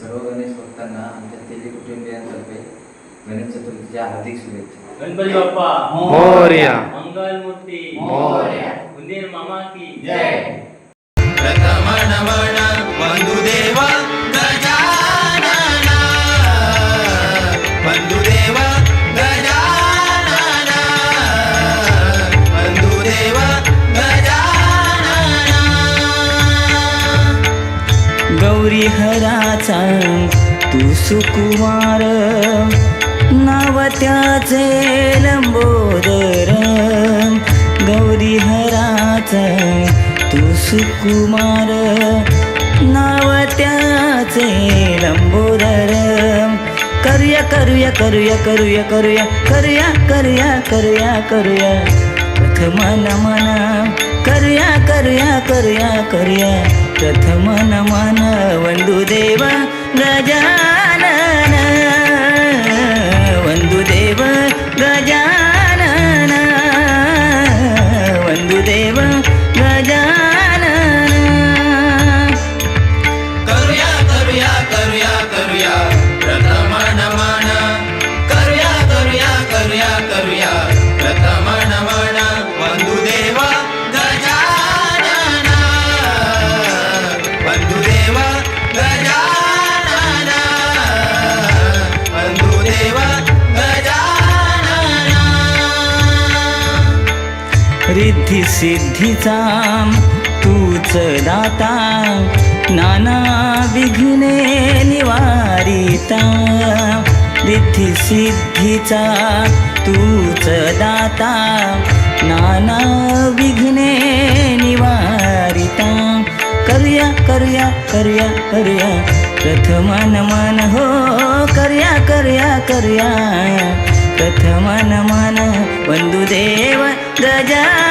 सर्व गणेश भक्तांना आमच्या तेली कुटुंबियांतर्फे गणेश चतुर्थीच्या हार्दिक शुभेच्छा गणपती बाप्पा मोरया मंगल मूर्ती मोरया. उंदीर मामा की प्रथमनमन वन्दुदेव गजानन गौरी हराचा तू सुकुमार. नाव त्याचे लंबोदर गौरी हराचा तू सुकुमार. नाव त्याचे लंबोदर करूया करूया करूया करूया करूया करूया करूया करूया करूया. प्रथम मना करूया करूया करूया करूया. प्रथम नमन वंदु देव गजान वंदु देव गजान वंदु देव गजान करुया करुया करुया करुया, प्रथम नमन। करुया करुया करुया करुया, प्रथम नमन। रिद्धी सिद्धीचा तूच दाता नाना विघ्ने निवारिता. रिद्धी सिद्धीचा तूच दाता नाना विघ्ने निवारिता. करूया करूया करूया करूया प्रथम मन हो. करूया करूया करूया प्रथम नमन 的人。